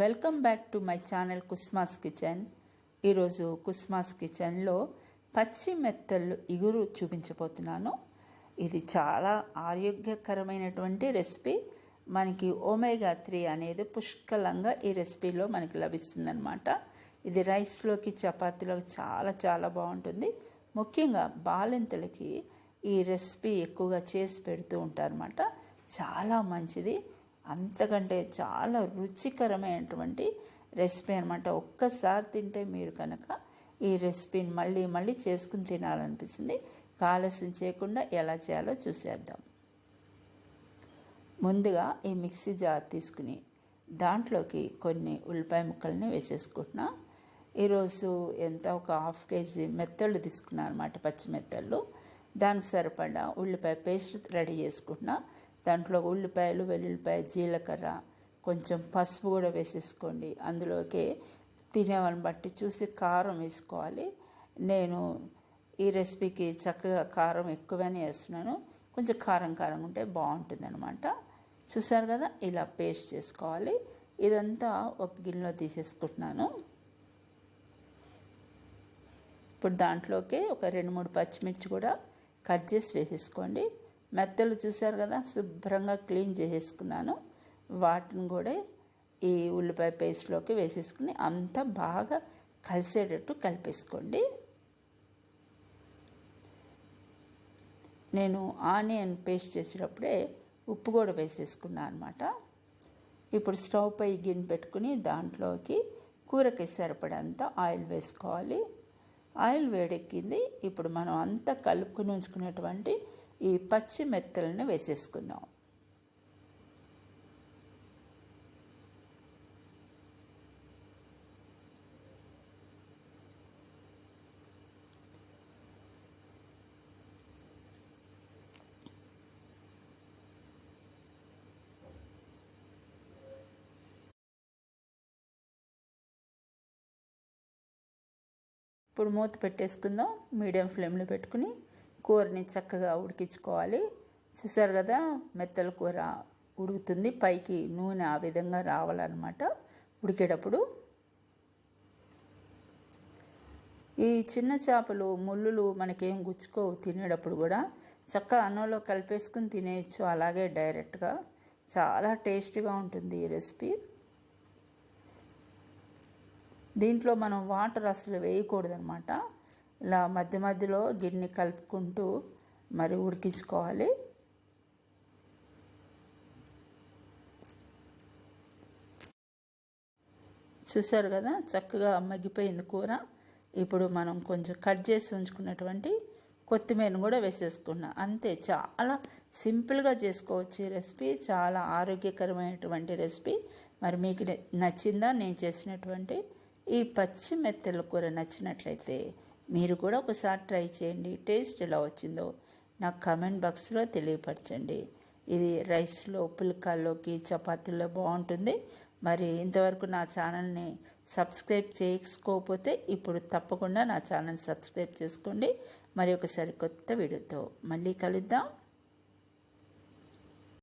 Welcome back to my channel Kusma's kitchen. ఈరోజు కుస్మాస్ కిచెన్లో పచ్చి మెత్తళ్ళు ఇగురు చూపించబోతున్నాను. ఇది చాలా ఆరోగ్యకరమైనటువంటి రెసిపీ. మనకి ఒమేగా త్రీ అనేది పుష్కలంగా ఈ రెసిపీలో మనకి లభిస్తుందన్నమాట. ఇది రైస్లోకి చపాతీలోకి చాలా చాలా బాగుంటుంది. ముఖ్యంగా బాలింతలకి ఈ రెసిపీ ఎక్కువగా చేసి పెడుతూ ఉంటారన్నమాట. చాలా మంచిది. అంతకంటే చాలా రుచికరమైనటువంటి రెసిపీ అనమాట ఒక్కసారి తింటే మీరు కనుక ఈ రెసిపీని మళ్ళీ మళ్ళీ చేసుకుని తినాలనిపిస్తుంది. ఆలస్యం చేయకుండా ఎలా చేయాలో చూసేద్దాం. ముందుగా ఈ మిక్సీ జార్ తీసుకుని దాంట్లోకి కొన్ని ఉల్లిపాయ ముక్కల్ని వేసేసుకుంటున్నా. ఈరోజు ఎంత ఒక హాఫ్ కేజీ మెత్తళ్ళు తీసుకున్నాను అనమాట పచ్చి మెత్తళ్ళు దానికి సరిపడా ఉల్లిపాయ పేస్ట్ రెడీ చేసుకుంటున్నా. దాంట్లో ఉల్లిపాయలు వెల్లుల్లిపాయ జీలకర్ర కొంచెం పసుపు కూడా వేసేసుకోండి. అందులోకి తినేవాళ్ళని బట్టి చూసి కారం వేసుకోవాలి. నేను ఈ రెసిపీకి చక్కగా కారం ఎక్కువనే వేస్తున్నాను. కొంచెం కారం కారం ఉంటే బాగుంటుంది అనమాట చూసారు కదా ఇలా పేస్ట్ చేసుకోవాలి. ఇదంతా ఒక గిన్నెలో తీసేసుకుంటున్నాను. ఇప్పుడు దాంట్లోకి ఒక రెండు మూడు పచ్చిమిర్చి కూడా కట్ చేసి వేసేసుకోండి. మెత్తలు చూశారు కదా శుభ్రంగా క్లీన్ చేసేసుకున్నాను. వాటిని కూడా ఈ ఉల్లిపాయ పేస్ట్లోకి వేసేసుకుని అంతా బాగా కలిసేటట్టు కలిపేసుకోండి. నేను ఆనియన్ పేస్ట్ చేసేటప్పుడే ఉప్పు కూడా వేసేసుకున్నాను అనమాట ఇప్పుడు స్టవ్ పై గిన్నె పెట్టుకుని దాంట్లోకి కూరకి సరిపడంత ఆయిల్ వేసుకోవాలి. ఆయిల్ వేడెక్కింది. ఇప్పుడు మనం అంతా కలుపుకుని ఉంచుకునేటువంటి ఈ పచ్చి మెత్తలను వేసేసుకుందాం. ఇప్పుడు మూత పెట్టేసుకుందాం. మీడియం ఫ్లేమ్లో పెట్టుకుని కూరని చక్కగా ఉడికించుకోవాలి. చూసారు కదా మెత్తల కూర ఉడుకుతుంది. పైకి నూనె ఆ విధంగా రావాలన్నమాట ఉడికేటప్పుడు. ఈ చిన్న చేపలు ముళ్ళులు మనకేం గుచ్చుకోవు తినేటప్పుడు కూడా చక్కగా అన్నంలో కలిపేసుకుని తినేయచ్చు. అలాగే డైరెక్ట్గా చాలా టేస్టీగా ఉంటుంది ఈ రెసిపీ. దీంట్లో మనం వాటర్ అసలు వేయకూడదు అనమాట ఇలా మధ్య మధ్యలో గిన్నె కలుపుకుంటూ మరి ఉడికించుకోవాలి. చూసారు కదా? చక్కగా మగ్గిపోయింది కూర. ఇప్పుడు మనం కొంచెం కట్ చేసి ఉంచుకున్నటువంటి కొత్తిమీరను కూడా వేసేసుకున్నాం. అంతే చాలా సింపుల్గా చేసుకోవచ్చు ఈ రెసిపీ. చాలా ఆరోగ్యకరమైనటువంటి రెసిపీ. మరి మీకు నచ్చిందా? నేను చేసినటువంటి ఈ పచ్చి మెత్తల కూర నచ్చినట్లయితే మీరు కూడా ఒకసారి ట్రై చేయండి. టేస్ట్ ఎలా వచ్చిందో నాకు కామెంట్ బాక్స్లో తెలియపరచండి. ఇది రైస్లో పుల్కాల్లోకి చపాతీలో బాగుంటుంది. మరి ఇంతవరకు నా ఛానల్ని సబ్స్క్రైబ్ చేసుకోకపోతే ఇప్పుడు తప్పకుండా నా ఛానల్ సబ్స్క్రైబ్ చేసుకోండి. మరి ఒకసారి కొత్త వీడియోతో మళ్ళీ కలుద్దాం.